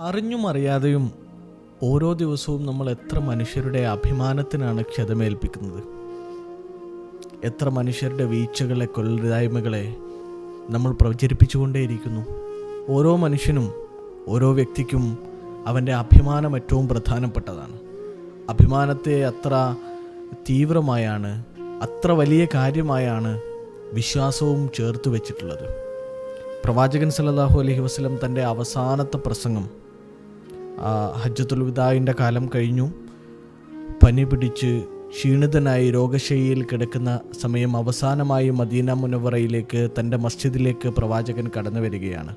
അറിഞ്ഞും അറിയാതെയും ഓരോ ദിവസവും നമ്മൾ എത്ര മനുഷ്യരുടെ അഭിമാനത്തിനാണ് ക്ഷതമേൽപ്പിക്കുന്നത്. എത്ര മനുഷ്യരുടെ വീഴ്ചകളെ കൊല്ലായ്മകളെ നമ്മൾ പ്രചരിപ്പിച്ചുകൊണ്ടേയിരിക്കുന്നു. ഓരോ മനുഷ്യനും ഓരോ വ്യക്തിക്കും അവന്റെ അഭിമാനം ഏറ്റവും പ്രധാനപ്പെട്ടതാണ്. അഭിമാനത്തെ അത്ര തീവ്രമായാണ് അത്ര വലിയ കാര്യമായാണ് വിശ്വാസവും ചേർത്ത് വെച്ചിട്ടുള്ളത്. പ്രവാചകൻ സല്ലാഹു അലഹി വസ്ലം തന്റെ അവസാനത്തെ പ്രസംഗം ഹജ്ജത്തുൽ വിദായിന്റെ കാലം കഴിഞ്ഞു. പനി പിടിച്ച് ക്ഷീണിതനായി രോഗശയ്യയിൽ കിടക്കുന്ന സമയം അവസാനമായി മദീന മുനവറയിലേക്ക് തന്റെ മസ്ജിദിലേക്ക് പ്രവാചകൻ കടന്നു വരികയാണ്.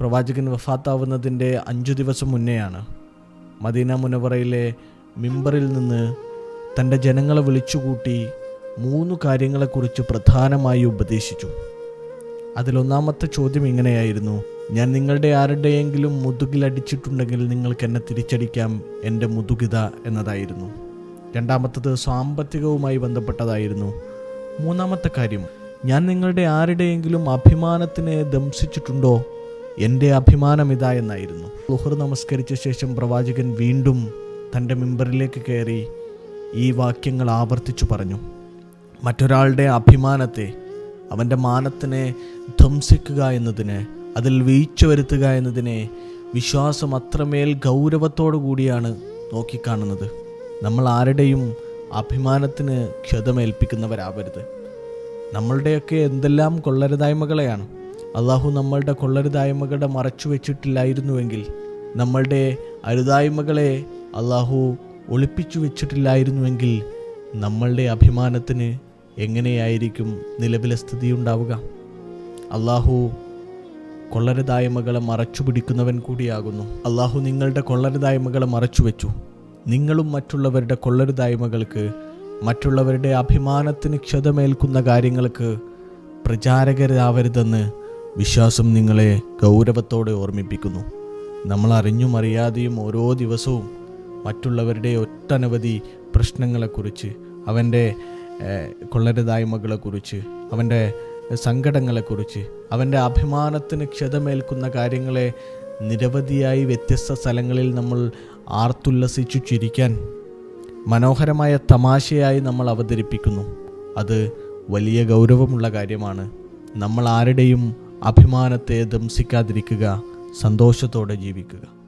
പ്രവാചകൻ വഫാത്താവുന്നതിന്റെ അഞ്ചു ദിവസം മുന്നെയാണ് മദീന മുനവറയിലെ മിമ്പറിൽ നിന്ന് തന്റെ ജനങ്ങളെ വിളിച്ചുകൂട്ടി മൂന്ന് കാര്യങ്ങളെക്കുറിച്ച് പ്രധാനമായി ഉപദേശിച്ചു. അതിലൊന്നാമത്തെ ചോദ്യം ഇങ്ങനെയായിരുന്നു. ഞാൻ നിങ്ങളുടെ ആരുടെയെങ്കിലും മുതുകിൽ അടിച്ചിട്ടുണ്ടെങ്കിൽ നിങ്ങൾക്ക് എന്നെ തിരിച്ചടിക്കാം എന്റെ മുതുകിത എന്നതായിരുന്നു. രണ്ടാമത്തത് സാമ്പത്തികവുമായി ബന്ധപ്പെട്ടതായിരുന്നു. മൂന്നാമത്തെ കാര്യം ഞാൻ നിങ്ങളുടെ ആരുടെയെങ്കിലും അഭിമാനത്തിനെ ദംശിച്ചിട്ടുണ്ടോ? എന്റെ അഭിമാനം ഇതാ എന്നായിരുന്നു. ലുഹർ നമസ്കരിച്ച ശേഷം പ്രവാചകൻ വീണ്ടും തന്റെ മെമ്പറിലേക്ക് കയറി ഈ വാക്യങ്ങൾ ആവർത്തിച്ചു പറഞ്ഞു. മറ്റൊരാളുടെ അഭിമാനത്തെ അവന്റെ മാനത്തിനെ ധ്വംസിക്കുക എന്നതിന് അതിൽ വീഴ്ച വരുത്തുക എന്നതിനെ വിശ്വാസം അത്രമേൽ ഗൗരവത്തോടു കൂടിയാണ് നോക്കിക്കാണുന്നത്. നമ്മൾ ആരുടെയും അഭിമാനത്തിന് ക്ഷതമേൽപ്പിക്കുന്നവരാവരുത്. നമ്മളുടെയൊക്കെ എന്തെല്ലാം കൊള്ളരുതായ്മകളെയാണ്. അള്ളാഹു നമ്മളുടെ കൊള്ളരുതായ്മകളുടെ മറച്ചു വെച്ചിട്ടില്ലായിരുന്നുവെങ്കിൽ നമ്മളുടെ അരുതായ്മകളെ അള്ളാഹു ഒളിപ്പിച്ചു വെച്ചിട്ടില്ലായിരുന്നുവെങ്കിൽ നമ്മളുടെ അഭിമാനത്തിന് എങ്ങനെയായിരിക്കും നിലവിലെ സ്ഥിതി ഉണ്ടാവുക അള്ളാഹു കൊള്ളരുതായ്മകളെ മറച്ചു പിടിക്കുന്നവൻ കൂടിയാകുന്നു. അള്ളാഹു നിങ്ങളുടെ കൊള്ളരുതായ്മകളെ മറച്ചു വെച്ചു നിങ്ങളും മറ്റുള്ളവരുടെ കൊള്ളരുതായ്മകൾക്ക് മറ്റുള്ളവരുടെ അഭിമാനത്തിന് ക്ഷതമേൽക്കുന്ന കാര്യങ്ങൾക്ക് പ്രചാരകരാവരുതെന്ന് വിശ്വാസം നിങ്ങളെ ഗൗരവത്തോടെ ഓർമ്മിപ്പിക്കുന്നു. നമ്മൾ അറിഞ്ഞും അറിയാതെയും ഓരോ ദിവസവും മറ്റുള്ളവരുടെ ഒട്ടനവധി പ്രശ്നങ്ങളെക്കുറിച്ച് അവന്റെ കൊള്ളരുതായ്മകളെക്കുറിച്ച് അവന്റെ സങ്കടങ്ങളെക്കുറിച്ച് അവന്റെ അഭിമാനത്തിന് ക്ഷതമേൽക്കുന്ന കാര്യങ്ങളെ നിരവധിയായി വ്യത്യസ്ത സ്ഥലങ്ങളിൽ നമ്മൾ ആർത്തുല്ലസിച്ചു ചിരിക്കാൻ മനോഹരമായ തമാശയായി നമ്മൾ അവതരിപ്പിക്കുന്നു. അത് വലിയ ഗൗരവമുള്ള കാര്യമാണ്. നമ്മൾ ആരുടെയും അഭിമാനത്തെ ദംസിക്കാതിരിക്കുക സന്തോഷത്തോടെ ജീവിക്കുക.